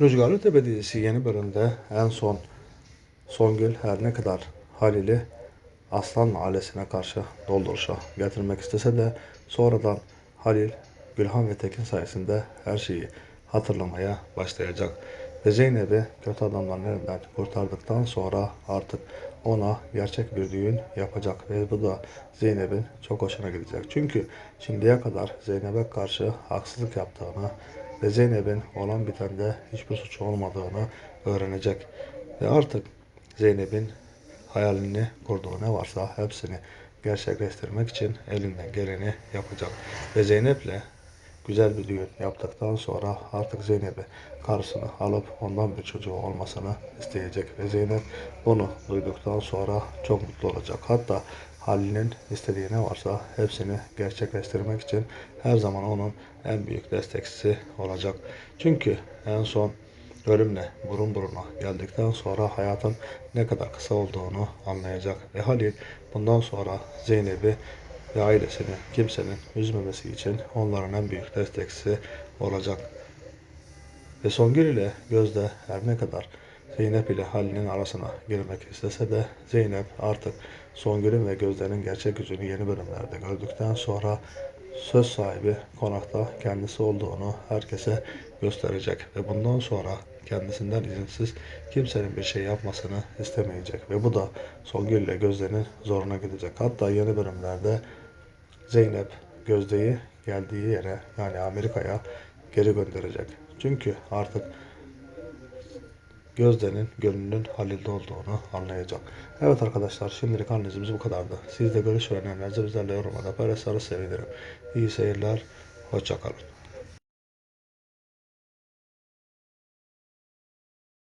Rüzgarlı Tepe dizisi yeni bölümde en son Songül her ne kadar Halil'i Aslan ailesine karşı dolduruşa getirmek istese de sonradan Halil, Gülhan ve Tekin sayesinde her şeyi hatırlamaya başlayacak. Ve Zeynep'i kötü adamların elinden kurtardıktan sonra artık ona gerçek bir düğün yapacak ve bu da Zeynep'in çok hoşuna gidecek. Çünkü şimdiye kadar Zeynep'e karşı haksızlık yaptığını ve Zeynep'in olan bitende hiçbir suçu olmadığını öğrenecek. Ve artık Zeynep'in hayalini kurduğu ne varsa hepsini gerçekleştirmek için elinden geleni yapacak. Ve Zeynep'le güzel bir düğün yaptıktan sonra artık Zeynep'i karşısına alıp ondan bir çocuğu olmasını isteyecek. Ve Zeynep bunu duyduktan sonra çok mutlu olacak. Hatta Halil'in istediği ne varsa hepsini gerçekleştirmek için her zaman onun en büyük destekçisi olacak. Çünkü en son ölümle burun buruna geldikten sonra hayatın ne kadar kısa olduğunu anlayacak. Ve Halil bundan sonra Zeynep'i ve ailesini kimsenin üzmemesi için onların en büyük destekçisi olacak. Ve Songül ile Gözde her ne kadar Zeynep ile Halil'in arasına girmek istese de Zeynep artık Songül'ün ve Gözde'nin gerçek yüzünü yeni bölümlerde gördükten sonra söz sahibi konakta kendisi olduğunu herkese gösterecek ve bundan sonra kendisinden izinsiz kimsenin bir şey yapmasını istemeyecek ve bu da Songül ile Gözde'nin zoruna gidecek. Hatta yeni bölümlerde Zeynep Gözde'yi geldiği yere yani Amerika'ya geri gönderecek. Çünkü artık Gözde'nin gönlünün Halil'de olduğunu anlayacak. Evet arkadaşlar şimdilik analizimiz bu kadardı. Siz de görüş ve bizlerle yorumlarda paylaşırsanız sevinirim. İyi seyirler, hoşçakalın.